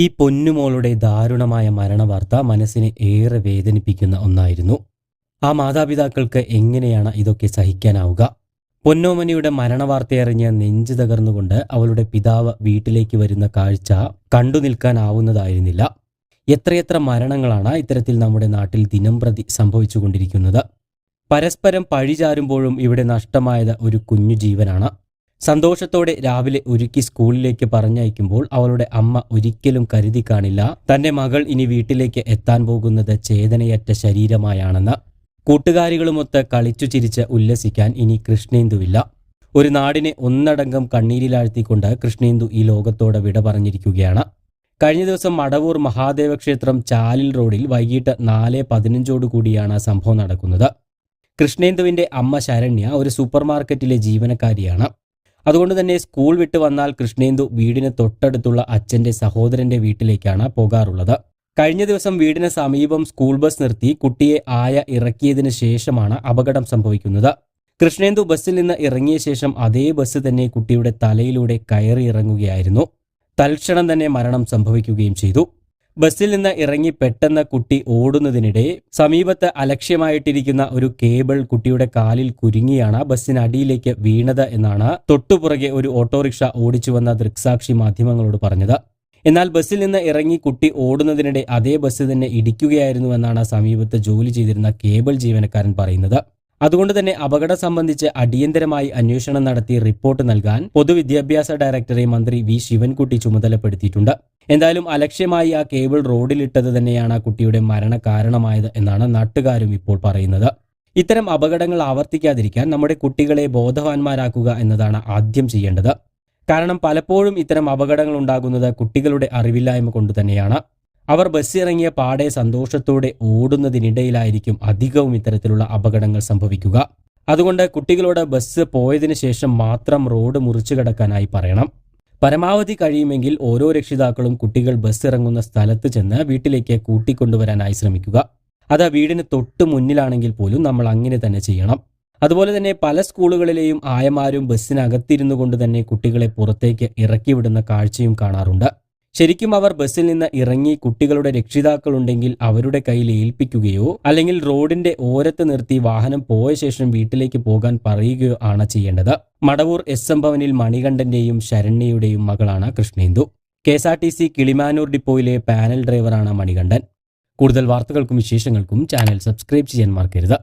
ഈ പൊന്നുമോളുടെ ദാരുണമായ മരണവാർത്ത മനസ്സിനെ ഏറെ വേദനിപ്പിക്കുന്ന ഒന്നായിരുന്നു. ആ മാതാപിതാക്കൾക്ക് എങ്ങനെയാണ് ഇതൊക്കെ സഹിക്കാനാവുക? പൊന്നോമനിയുടെ മരണവാർത്തയറിഞ്ഞ് നെഞ്ചു തകർന്നുകൊണ്ട് അവളുടെ പിതാവ് വീട്ടിലേക്ക് വരുന്ന കാഴ്ച കണ്ടു നിൽക്കാനാവുന്നതായിരുന്നില്ല. എത്രയെത്ര മരണങ്ങളാണ് ഇത്തരത്തിൽ നമ്മുടെ നാട്ടിൽ ദിനം പ്രതി സംഭവിച്ചുകൊണ്ടിരിക്കുന്നത്? പരസ്പരം പഴിചാരുമ്പോഴും ഇവിടെ നഷ്ടമായത് ഒരു കുഞ്ഞു ജീവനാണ്. സന്തോഷത്തോടെ രാവിലെ ഒരുക്കി സ്കൂളിലേക്ക് പറഞ്ഞയക്കുമ്പോൾ അവളുടെ അമ്മ ഒരിക്കലും കരുതി കാണില്ല. തന്റെ മകൾ ഇനി വീട്ടിലേക്ക് എത്താൻ പോകുന്നത് ചേതനയറ്റ ശരീരമായാണെന്ന് കൂട്ടുകാരികളുമൊത്ത് കളിച്ചു ചിരിച്ച് ഉല്ലസിക്കാൻ ഇനി കൃഷ്ണേന്ദുവില്ല. ഒരു നാടിനെ ഒന്നടങ്കം കണ്ണീരിലാഴ്ത്തിക്കൊണ്ട് കൃഷ്ണേന്ദു ഈ ലോകത്തോട് വിട പറഞ്ഞിരിക്കുകയാണ്. കഴിഞ്ഞ ദിവസം മടവൂർ മഹാദേവ ക്ഷേത്രം ചാലിൽ റോഡിൽ വൈകിട്ട് നാല് പതിനഞ്ചോടു കൂടിയാണ് സംഭവം നടക്കുന്നത്. കൃഷ്ണേന്ദുവിന്റെ അമ്മ ശരണ്യ ഒരു സൂപ്പർമാർക്കറ്റിലെ ജീവനക്കാരിയാണ്. അതുകൊണ്ട് തന്നെ സ്കൂൾ വിട്ട് വന്നാൽ കൃഷ്ണേന്ദു വീടിന് തൊട്ടടുത്തുള്ള അച്ഛന്റെ സഹോദരന്റെ വീട്ടിലേക്കാണ് പോകാറുള്ളത്. കഴിഞ്ഞ ദിവസം വീടിന് സമീപം സ്കൂൾ ബസ് നിർത്തി കുട്ടിയെ ആയ ഇറക്കിയതിന് ശേഷമാണ് അപകടം സംഭവിക്കുന്നത്. കൃഷ്ണേന്ദു ബസ്സിൽ നിന്ന് ഇറങ്ങിയ ശേഷം അതേ ബസ് തന്നെ കുട്ടിയുടെ തലയിലൂടെ കയറി ഇറങ്ങുകയായിരുന്നു. തൽക്ഷണം തന്നെ മരണം സംഭവിക്കുകയും ചെയ്തു. ബസ്സിൽ നിന്ന് ഇറങ്ങി പെട്ടെന്ന് കുട്ടി ഓടുന്നതിനിടെ സമീപത്ത് അലക്ഷ്യമായിട്ടിരിക്കുന്ന ഒരു കേബിൾ കുട്ടിയുടെ കാലിൽ കുരുങ്ങിയാണ് ബസ്സിനടിയിലേക്ക് വീണത് എന്നാണ് തൊട്ടുപുറകെ ഒരു ഓട്ടോറിക്ഷ ഓടിച്ചു വന്ന ദൃക്സാക്ഷി മാധ്യമങ്ങളോട് പറഞ്ഞത്. എന്നാൽ ബസ്സിൽ നിന്ന് ഇറങ്ങി കുട്ടി ഓടുന്നതിനിടെ അതേ ബസ് തന്നെ ഇടിക്കുകയായിരുന്നുവെന്നാണ് സമീപത്ത് ജോലി ചെയ്തിരുന്ന കേബിൾ ജീവനക്കാരൻ പറയുന്നത്. അതുകൊണ്ട് തന്നെ അപകടം സംബന്ധിച്ച് അടിയന്തരമായി അന്വേഷണം നടത്തി റിപ്പോർട്ട് നൽകാൻ പൊതുവിദ്യാഭ്യാസ ഡയറക്ടറെ മന്ത്രി വി ശിവൻകുട്ടി ചുമതലപ്പെടുത്തിയിട്ടുണ്ട്. എന്തായാലും അലക്ഷ്യമായി ആ കേബിൾ റോഡിലിട്ടത് തന്നെയാണ് ആ കുട്ടിയുടെ മരണ കാരണമായത് എന്നാണ് നാട്ടുകാരും ഇപ്പോൾ പറയുന്നത്. ഇത്തരം അപകടങ്ങൾ ആവർത്തിക്കാതിരിക്കാൻ നമ്മുടെ കുട്ടികളെ ബോധവാന്മാരാക്കുക എന്നതാണ് ആദ്യം ചെയ്യേണ്ടത്. കാരണം പലപ്പോഴും ഇത്തരം അപകടങ്ങൾ ഉണ്ടാകുന്നത് കുട്ടികളുടെ അറിവില്ലായ്മ കൊണ്ട് തന്നെയാണ്. അവർ ബസ്സിറങ്ങിയ പാടെ സന്തോഷത്തോടെ ഓടുന്നതിനിടയിലായിരിക്കും അധികവും ഇത്തരത്തിലുള്ള അപകടങ്ങൾ സംഭവിക്കുക. അതുകൊണ്ട് കുട്ടികളോട് ബസ് പോയതിനു ശേഷം മാത്രം റോഡ് മുറിച്ചു കടക്കാനായി പറയണം. പരമാവധി കഴിയുമെങ്കിൽ ഓരോ രക്ഷിതാക്കളും കുട്ടികൾ ബസ് ഇറങ്ങുന്ന സ്ഥലത്ത് ചെന്ന് വീട്ടിലേക്ക് കൂട്ടിക്കൊണ്ടുവരാനായി ശ്രമിക്കുക. അത് വീടിന് തൊട്ട് മുന്നിലാണെങ്കിൽ പോലും നമ്മൾ അങ്ങനെ തന്നെ ചെയ്യണം. അതുപോലെ തന്നെ പല സ്കൂളുകളിലെയും ആയമാരും ബസ്സിനകത്തിരുന്നു കൊണ്ട് തന്നെ കുട്ടികളെ പുറത്തേക്ക് ഇറക്കിവിടുന്ന കാഴ്ചയും കാണാറുണ്ട്. ശരിക്കും അവർ ബസ്സിൽ നിന്ന് ഇറങ്ങി കുട്ടികളുടെ രക്ഷിതാക്കളുണ്ടെങ്കിൽ അവരുടെ കയ്യിൽ ഏൽപ്പിക്കുകയോ അല്ലെങ്കിൽ റോഡിന്റെ ഓരത്ത് നിർത്തി വാഹനം പോയ ശേഷം വീട്ടിലേക്ക് പോകാൻ പറയുകയോ ആണ് ചെയ്യേണ്ടത്. മടവൂർ എസ് എം ഭവനിൽ മണികണ്ഠന്റെയും ശരണ്യയുടെയും മകളാണ് Krishnendu. K S R T C Kilimanoor ഡിപ്പോയിലെ panel ഡ്രൈവറാണ് മണികണ്ഠൻ. കൂടുതൽ വാർത്തകൾക്കും വിശേഷങ്ങൾക്കും ചാനൽ സബ്സ്ക്രൈബ് ചെയ്യാൻ മറക്കരുത്.